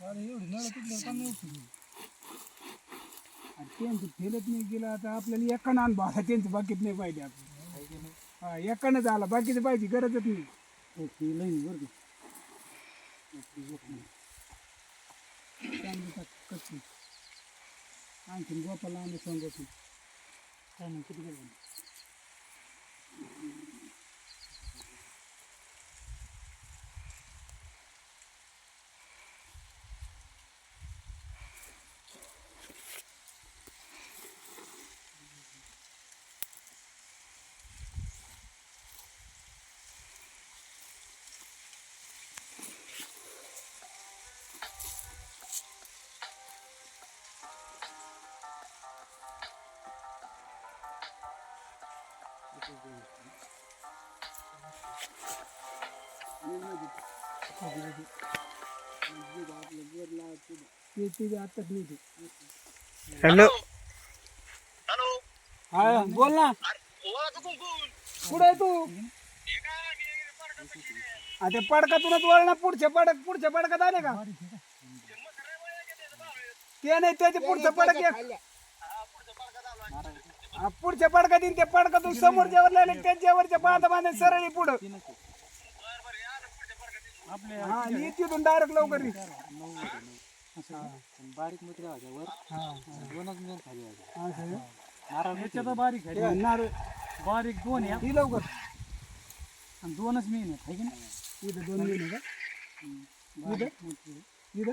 अरे एवढी नळ तुटल्यावर का नाही उठली? अरे त्यांचं फेलत नाही गेलं आता आपल्याला एकानं अनुभव आला त्यांचं बाकीत नाही पाहिजे आपण हा एकानं झाला बाकीचं पाहिजे गरजच नाही लईन बरं का आपली झोप नाही. चांगली टाक, कच्ची. आणखीन गोपाला आणि सांगतो काय नाही किती ते ते ते हॅलो हा बोल ना। कुठे आहे तू? आता पडकातूनच वळ ना पुढच्या पडक पुढच्या पडकात आले का? ते नाही त्याच्या पुढचं पडक पुढच्या पडकात येईन त्या पडकातून समोर जेवर लागले त्यांच्यावरच्या बांधा बांधा सरळी पुढं. हा ये तिथून डायरेक्ट लवकर ये. बारीकमध्ये राहायच्या वर दोनच मिळून खाली व्हायच्या असं आहे. नारळ ह्याच्यात बारीक आहे नारळ. बारीक दोन आहे. ही लवकर. आणि दोनच मेन आहे. की नाही? इथं दोन मिनिट का? इथं? इथं?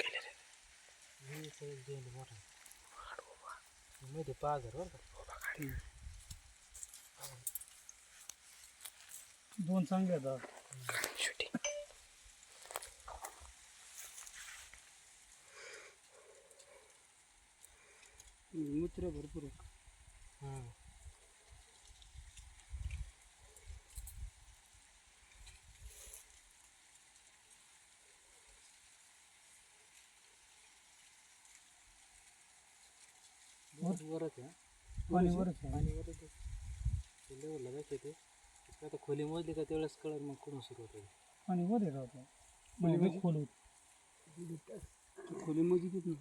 एक एक जैन मोठा आहे. मध्ये पाच हजार बरं का दोन चांगले आहेत मूत्र भरपूर आहे. वरच आहे पाणी आहे. पाणी वरच आहे. लेवलला जायचं ते आता खोली मोजली का त्यावेळेस कळत मग कुठून सुरुवात होईल पाणी वर राहतो. म्हणजे खोल होत. खोली मोजलीत ना?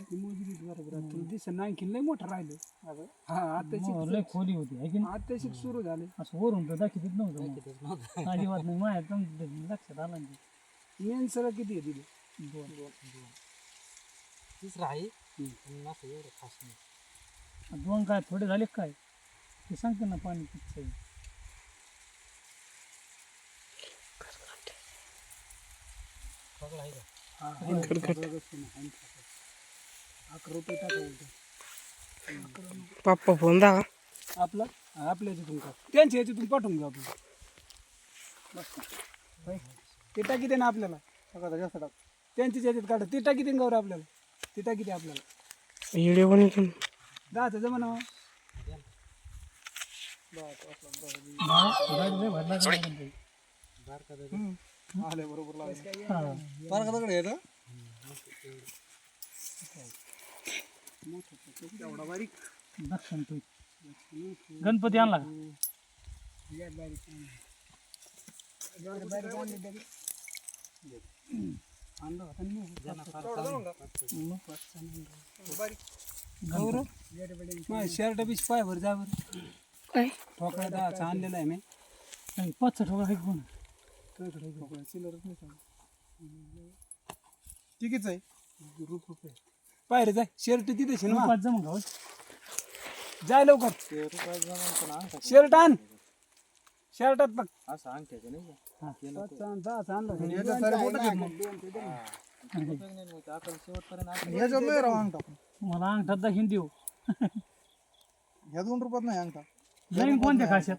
ती मोजलीत बरोबर. तुला दिसत नाही आणखी लय मोठं राहिलं. हा आता लय खोली होती आहे की आता शिक सुरू झाले. असं वरून तर दाखवत नव्हतं अजिबात नाही माझ्या लक्षात आलं नाही मेन सगळं किती आहे दिली दोन. तिसरं आहे. पण असं एवढं खास नाही. दोन काय थोडे झाले का काय? ते सांगते ना पाणी किती आहे. सगळं आहे का? हा, बरोबर आहे ना, आहे ना. अकरा रुपये टाकायचं पप्पा फोन दा आपला? हा, आपल्या याच्यातून का त्यांच्या याच्यातून पाठवून घेऊ आपण. बस. का? होय. ते टाकी दे ना आपल्याला. टाका जास्त टाक. त्यांच्याच याच्यात काढा. ते टाकी दे गौर आपल्याला. ते टाकी दे आपल्याला? व्हिडिओ पण इथून. दहाचं जमा ना आले बरोबर एवढा बारीक गणपती आणला का? शर्ट बीच पाय भर जा बरं काय ठोकळा दहाचा आणलेला आहे मी नाही, पाच ठोकळा आहे कोण तुझ्याकडे ठोकळा चिल्लरच नाही सांग तिकीच आहे रुपये पाय रे जाय शर्ट तिथे शिन पाच जमा का जाय लवकर शर्ट आण शर्टात बघ. असं अंगठ्याचं नाही का? पाचचा आण, दहाचा आणला. आता शेवटपर्यंत मला अंगठात दाखवून देऊ ह्या दोन रुपयात नाही अंगठा. नवीन कोणत्या खाशात?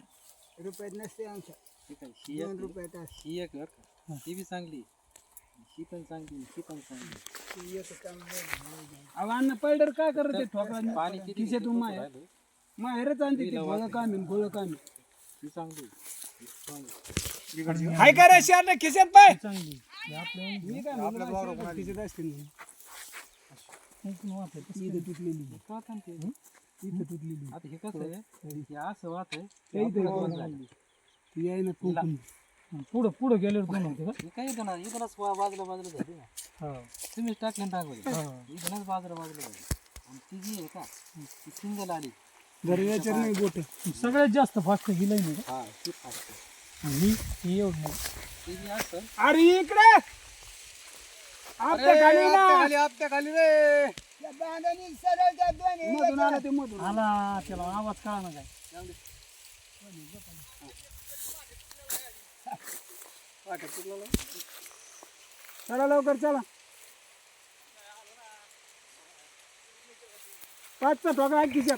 रुपयात नसते आमच्या ही दोन रुपयात असते. ही एक बरं का? ती बी चांगली. ही पण चांगली ही पण चांगली. अहो अण्णा पैडर काय करत ते ठोकळा पाणी किती खिशातून माहेर. माहेरच आणते ते गोळ काम गोळ काम. ही चांगली ही चांगली. हाय का रे? शर्ट खिशात पाय? चांगली हे आपल्या मी काय म्हणलो, शर्ट खिशात असतील म्हणून. इकडून वाचायचं. इथं तुटलेली कळतं ना ते? इथं तुटलेली आता हे कसं आहे? हे असं वाच आहे ते इथं ती आहे ना कोकण. पुढं पुढं गेल्यावर कोण होते का? हे काय येतं ना इथूनच बाजूला बाजूला झाली ना. तुम्हीच टाकले ना टाकले इथूनच बाजूला बाजूला झाली. आणि ती जी आहे का ती सिंगल आली. जर याच्यावर नाही बोट. सगळ्यात जास्त फास्ट ही हाँ, हा ती आणि ही ही एवढं नाही. असतं अरे इकडे! आपल्या खाली ना! आपल्या खाली रे! मधून आला ते मधून. आला त्याला आवाज कळा ना काय चला लवकर चला. पाचचा ठोका आहे खिशात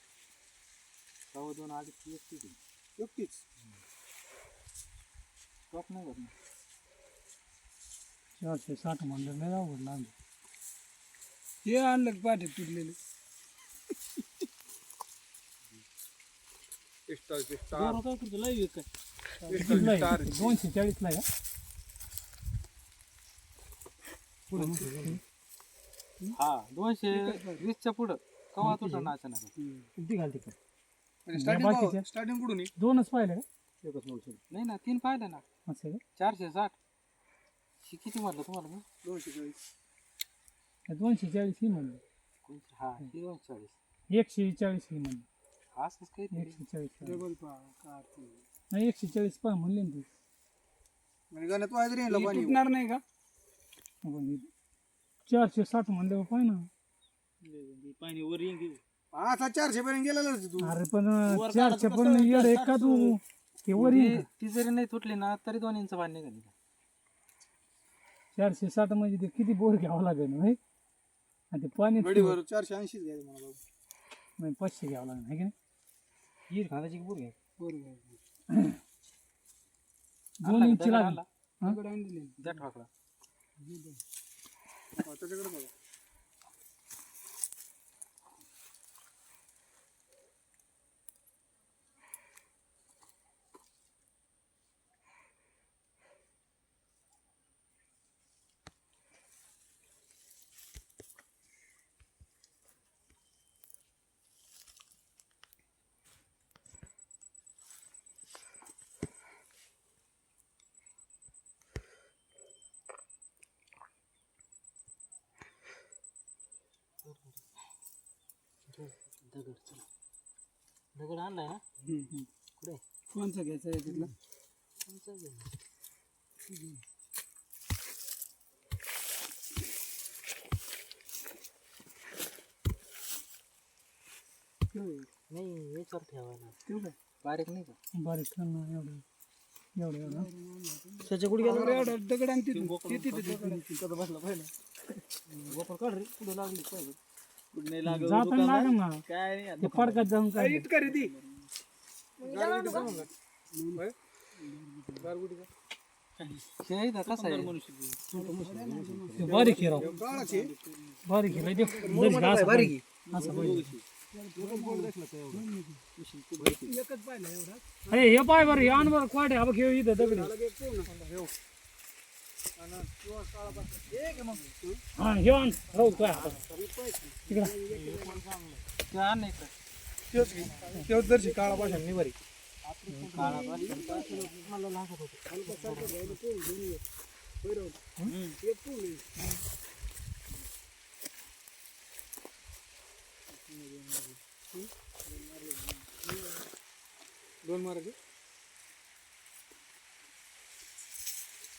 तवा दोन आज एकटीच आहे. एकटीच टॉप नाही भरणार चारशे साठ म्हणलं नाही अवघड लागलं हे आणलं पाठी तुटलेले दोनशे चाळीसला का हा दोनशे वीसच्या पुढं। कवा नाही स्टार्टिंग बाकीच्या? स्टार्टिंग कुठून आहे? दोनच पाहिले का? एकच मोठं नाही ना तीन पाहिलं ना. असं आहे चारशे साठ. ही किती म्हटलं तुम्हाला मी दोनशे चाळीस. हे दोनशे चाळीस ही म्हणलं. कोणची हा ही दोनशे चाळीस. एकशे चाळीस ही म्हणलं. असंच काहीतरी. एकशे चाळीस डबल पा का नाही. नाही एकशे चाळीस पहा म्हणले ना ती. म्हणजे गाण्यात वाजत रे हे तुटणार नाही का? आपण हे चारशे साठ ना. आता चारशे पर्यंत गेलेला तू. अरे पण चारशे पण येड आहे का तू? वर येईन का? ती जरी नाही तुटली ना तरी दोन इंच पाणी निघाली चारशे साठ म्हणजे ते किती बोर घ्यावं लागेल नाही आणि ते पाणी गडीवर चारशे ऐंशीच घ्यायचे मला बाबू. नाही, पाचशे घ्यावं लागेल है की नाही? ही खाण्याची बोर घ्या बरोबर दोन इंची लागेल. द्या ठोकळा त्याच्याकडे बघा. दगड चला. दगड आणलाय ना. कुठे? कोणचं घ्यायचं आहे तिथलं? कोणचा घेऊ? नाही याच्यावर ठेवायला. ठेवू काय बारीक नाही का? बारीक ना एवढं. एवढं एवढं. त्याच्या कुठे एवढं एवढं दगड आणि तिथून ते तिथे. बसला पाहिजे गोपर काढ रे पुढे लागली पाहिजे? कुठं नाही लागत जाताना लागेल ना. काय नाही आता. ते फडकात जाऊन काय इतकं रे ती हे इथं कसं आहे? बारीक हिराव काळाचे बारीक हिरा दे. असं पाहिजे एवढा. अरे हे पाय बरं हे आण बरं क्वाडे हा बघ हे इथं दगडी हा हे आण राहू काय हातात. तिकडं नाही तेच की तेच दर्शी काळा पाषाण नाही दोन मार्ग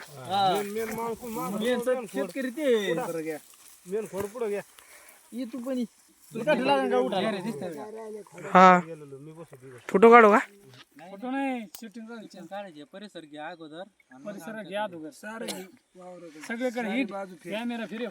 सांग. बाबा घ्या ना धोत्रावाला शेतकरी ते मेन खोड पुढे घ्या ये तू पण ये. हा फ़ोटो काढू का फ़ोटो नाही शूटिंग काढायचे परिसर घ्या अगोदर परिसर घ्या अगोदर सारे सगळीकडे हिट कॅमेरा फिरव